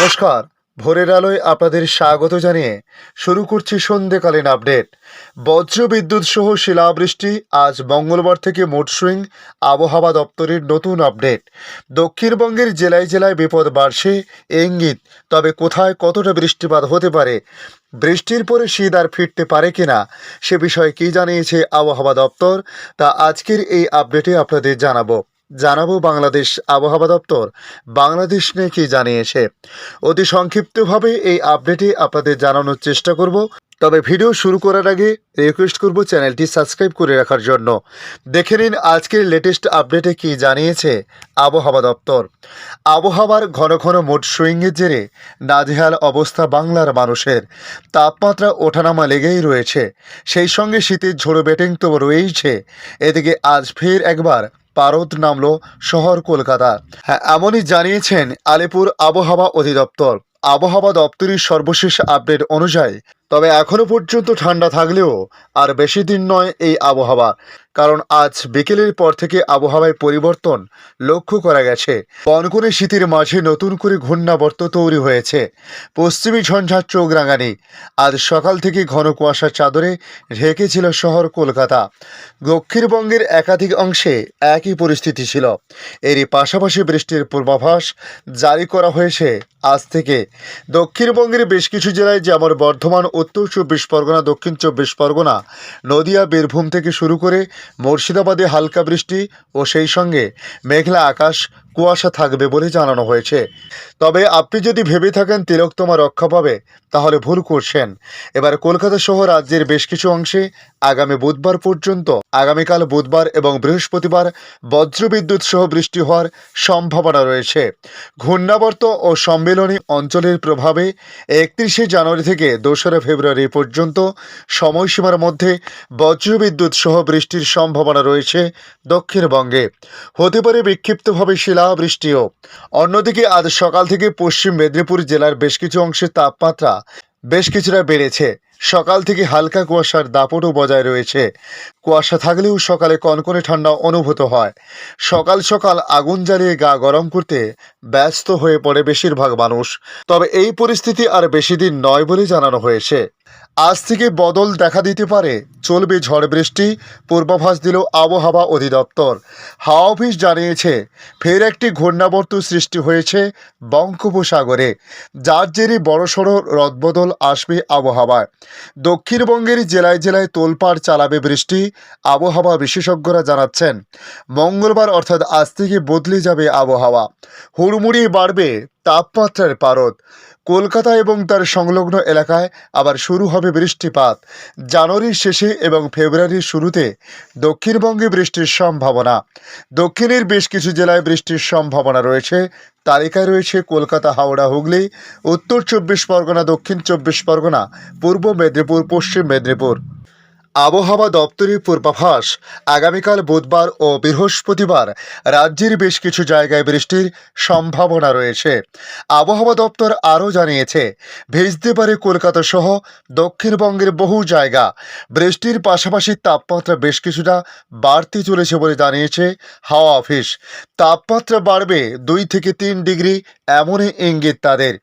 নমস্কার। ভোরের আলোয় আপনাদের স্বাগত জানিয়ে শুরু করছি সন্ধেকালীন আপডেট। বজ্র বিদ্যুৎ সহ শিলাবৃষ্টি আজ মঙ্গলবার থেকে মোটসুইং আবহাওয়া দপ্তরের নতুন আপডেট। দক্ষিণবঙ্গের জেলায় জেলায় বিপদ বাড়ছে ইঙ্গিত তবে কোথায় কতটা বৃষ্টিপাত হতে পারে, বৃষ্টির পরে শীত আর ফিরতে পারে কিনা, সে বিষয়ে কি জানিয়েছে আবহাওয়া দপ্তর, তা আজকের এই আপডেটে আপনাদের জানাব। জানাব বাংলাদেশ আবহাওয়া দপ্তর। বাংলাদেশ নিয়ে কি জানিয়েছে? অতি সংক্ষিপ্তভাবে এই আপডেটে আপনাদের জানানোর চেষ্টা করব। তবে ভিডিও শুরু করার আগে রিকোয়েস্ট করব চ্যানেলটি সাবস্ক্রাইব করে রাখার জন্য। দেখে নিন আজকের লেটেস্ট আপডেটে কি জানিয়েছে আবহাওয়া দপ্তর। আবহাওয়ার ঘন ঘন মোট সুইংয়ের জেরে নাজেহাল অবস্থা বাংলার মানুষের। তাপমাত্রা ওঠানামা লেগেই রয়েছে। সেই সঙ্গে শীতের ঝোড়ো বেটিং তো রয়েইছে। এদিকে আজ ফের একবার পারদ নামল শহর কলকাতা। হ্যাঁ এমনই জানিয়েছেন আলিপুর আবহাওয়া অধিদপ্তর। আবহাওয়া দপ্তরের সর্বশেষ আপডেট অনুযায়ী, তবে এখনও পর্যন্ত ঠান্ডা থাকলেও আর বেশি দিন নয় এই আবহাওয়া। কারণ আজ বিকেলের পর থেকে আবহাওয়ায় পরিবর্তন লক্ষ্য করা গেছে। কনকনে শীতের মাঝে নতুন করে ঘূর্ণাবর্ত তৈরি হয়েছে। পশ্চিমী ঝঞ্ঝার চোখ রাঙানি আজ সকাল থেকে ঘন কুয়াশার চাদরে ঢেকেছিল শহর কলকাতা। দক্ষিণবঙ্গের একাধিক অংশে একই পরিস্থিতি ছিল। এরই পাশাপাশি বৃষ্টির পূর্বাভাস জারি করা হয়েছে আজ থেকে। দক্ষিণবঙ্গের বেশ কিছু জেলায় যেমন বর্ধমান, উত্তর চব্বিশ পরগনা, দক্ষিণ চব্বিশ পরগনা, নদিয়া, বীরভূম থেকে শুরু করে মুর্শিদাবাদে হালকা বৃষ্টি ও সেই সঙ্গে মেঘলা আকাশ কুয়াশা থাকবে বলে জানানো হয়েছে। তবে আপনি যদি ভেবে থাকেন তিলকতমা রক্ষা পাবে, তাহলে ভুল করছেন। এবার কলকাতা সহ রাজ্যের বেশ কিছু অংশে আগামী বুধবার পর্যন্ত, আগামীকাল বুধবার এবং বৃহস্পতিবার বজ্রবিদ্যুৎ সহ বৃষ্টি হওয়ার সম্ভাবনা রয়েছে। ঘূর্ণাবর্ত ও সম্মেলনী অঞ্চলের প্রভাবে একত্রিশে জানুয়ারি থেকে দোসরা ফেব্রুয়ারি পর্যন্ত সময়সীমার মধ্যে বজ্রবিদ্যুৎ সহ বৃষ্টির সম্ভাবনা রয়েছে দক্ষিণবঙ্গে। হতে পারে বিক্ষিপ্তভাবে শিলাবৃষ্টিও। অন্যদিকে আজ সকাল থেকে পশ্চিম মেদিনীপুর জেলার বেশ কিছু অংশের তাপমাত্রা বেশ কিছুটা বেড়েছে। সকাল থেকে হালকা কুয়াশার দাপটও বজায় রয়েছে। কুয়াশা থাকলেও সকালে কনকনে ঠান্ডা অনুভূত হয়। সকাল সকাল আগুন জ্বালিয়ে গা গরম করতে ব্যস্ত হয়ে পড়ে বেশিরভাগ মানুষ। তবে এই পরিস্থিতি আর বেশি দিন নয় বলে জানানো হয়েছে। আজ থেকে বদল দেখা দিতে পারে। চলবে ঝড় বৃষ্টি, পূর্বাভাস দিল আবহাওয়া অধিদপ্তর। হাওয়া অফিস জানিয়েছে, ফের একটি ঘূর্ণাবর্ত সৃষ্টি হয়েছে বঙ্গোপসাগরে। যার জেরে বড়সড় রদবদল আসবে আবহাওয়ায়। দক্ষিণবঙ্গের জেলায় জেলায় তোলপাড় চালাবে বৃষ্টি, আবহাওয়া বিশেষজ্ঞরা জানাচ্ছেন। মঙ্গলবার অর্থাৎ আজ থেকে বদলে যাবে আবহাওয়া। হুড়মুড়ি বাড়বে তাপমাত্রার পারদ। কলকাতা এবং তার সংলগ্ন এলাকায় আবার শুরু হবে বৃষ্টিপাত। জানুয়ারির শেষে এবং ফেব্রুয়ারির শুরুতে দক্ষিণবঙ্গে বৃষ্টির সম্ভাবনা। দক্ষিণের বেশ কিছু জেলায় বৃষ্টির সম্ভাবনা রয়েছে। তালিকায় রয়েছে কলকাতা, হাওড়া, হুগলি, উত্তর চব্বিশ পরগনা, দক্ষিণ চব্বিশ পরগনা, পূর্ব মেদিনীপুর, পশ্চিম মেদিনীপুর। আবহাওয়া দপ্তরের পূর্বাভাস, আগামীকাল বুধবার ও বৃহস্পতিবার রাজ্যের বেশ কিছু জায়গায় বৃষ্টির সম্ভাবনা রয়েছে। আবহাওয়া দপ্তর আরও জানিয়েছে ভেজতে পারে কলকাতা সহ দক্ষিণবঙ্গের বহু জায়গা বৃষ্টির পাশাপাশি তাপমাত্রা বেশ কিছুটা বাড়তে চলেছে বলে জানিয়েছে হাওয়া অফিস। তাপমাত্রা বাড়বে দুই থেকে তিন ডিগ্রি এমনই ইঙ্গিত তাদের।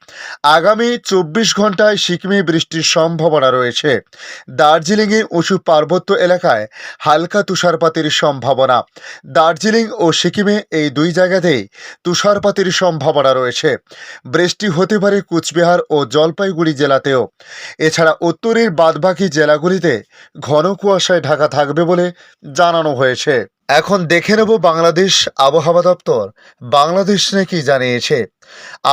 আগামী চব্বিশ ঘন্টায় সিকিমে বৃষ্টির সম্ভাবনা রয়েছে। দার্জিলিংয়ে উঁচু পার্বত্য এলাকায় হালকা তুষারপাতের সম্ভাবনা। দার্জিলিং ও সিকিমে এই দুই জায়গাতেই তুষারপাতের সম্ভাবনা রয়েছে। বৃষ্টি হতে পারে কুচবিহার ও জলপাইগুড়ি জেলাতেও। এছাড়া উত্তরের বাদবাকি জেলাগুলিতে ঘন কুয়াশায় ঢাকা থাকবে বলে জানানো হয়েছে। এখন দেখে নেব বাংলাদেশ আবহাওয়া দপ্তর। বাংলাদেশ নাকি জানিয়েছে,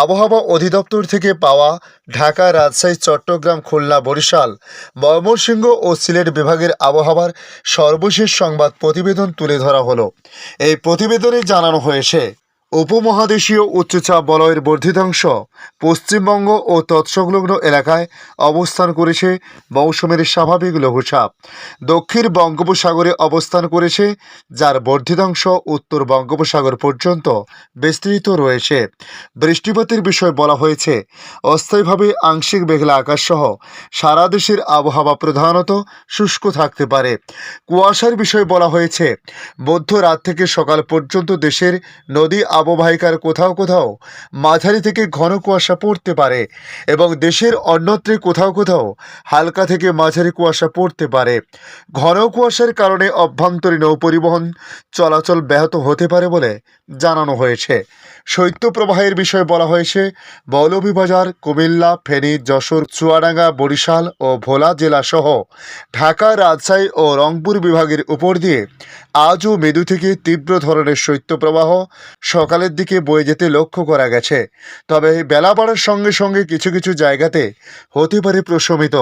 আবহাওয়া অধিদপ্তর থেকে পাওয়া ঢাকা, রাজশাহী, চট্টগ্রাম, খুলনা, বরিশাল, ময়মনসিংহ ও সিলেট বিভাগের আবহাওয়ার সর্বশেষ সংবাদ প্রতিবেদন তুলে ধরা হলো। এই প্রতিবেদনে জানানো হয়েছে উপমহাদেশীয় উচ্চচাপ বলয়ের বর্ধিতাংশ পশ্চিমবঙ্গ ও তৎসংলগ্ন এলাকায় অবস্থান করেছে মৌসুমের স্বাভাবিক লঘুচাপ। দক্ষিণ বঙ্গোপসাগরে অবস্থান করেছে, যার বর্ধিতাংশ উত্তর বঙ্গোপসাগর পর্যন্ত বিস্তৃত রয়েছে। বৃষ্টিপাতের বিষয় বলা হয়েছে, অস্থায়ীভাবে আংশিক মেঘলা আকাশসহ সারা দেশের আবহাওয়া প্রধানত শুষ্ক থাকতে পারে। কুয়াশার বিষয় বলা হয়েছে, মধ্যরাত থেকে সকাল পর্যন্ত দেশের নদী অববাহিকার কোথাও কোথাও মাঝারি থেকে ঘন কুয়াশা পড়তে পারে এবং দেশের অন্যত্রে কোথাও কোথাও হালকা থেকে মাঝারি কুয়াশা পড়তে পারে। ঘন কুয়াশার কারণে অভ্যন্তরীণ নৌপরিবহন চলাচল ব্যাহত হতে পারে বলে জানানো হয়েছে। শৈত্যপ্রবাহের বিষয়ে বলা হয়েছে, মৌলভীবাজার, কুমিল্লা, ফেনী, যশোর, চুয়াডাঙ্গা, বরিশাল ও ভোলা জেলাসহ ঢাকা, রাজশাহী ও রংপুর বিভাগের উপর দিয়ে আজও মৃদু থেকে তীব্র ধরনের শৈত্যপ্রবাহ সকালের দিকে বয়ে যেতে লক্ষ্য করা গেছে। তবে বেলা বাড়ার সঙ্গে সঙ্গে কিছু কিছু জায়গাতে হতে পারে প্রশমিত।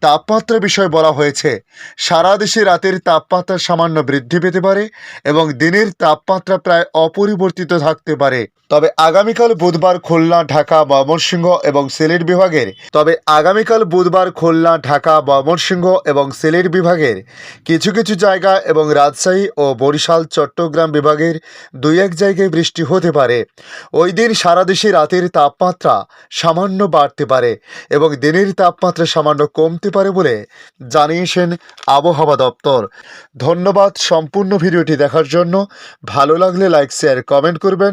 তাপমাত্রা বিষয়ে বলা হয়েছে, সারা দেশে রাতের তাপমাত্রা সামান্য বৃদ্ধি পেতে পারে এবং দিনের তাপমাত্রা প্রায় অপরিবর্তিত থাকতে পারে। তবে আগামীকাল বুধবার খুলনা, ঢাকা, ময়মনসিংহ এবং সিলেট বিভাগের, তবে আগামীকাল বুধবার খুলনা, ঢাকা, ময়মনসিংহ এবং সিলেট বিভাগের কিছু কিছু জায়গা এবং রাজশাহী ও বরিশাল, চট্টগ্রাম বিভাগের দুই এক জায়গায় বৃষ্টি হতে পারে। ওই দিন সারা দেশে রাতের তাপমাত্রা সামান্য বাড়তে পারে এবং দিনের তাপমাত্রা সামান্য কমতে পারে বলে জানিয়েছেন আবহাওয়া দপ্তর। ধন্যবাদ সম্পূর্ণ ভিডিওটি দেখার জন্য। ভালো লাগলে লাইক শেয়ার কমেন্ট করবেন।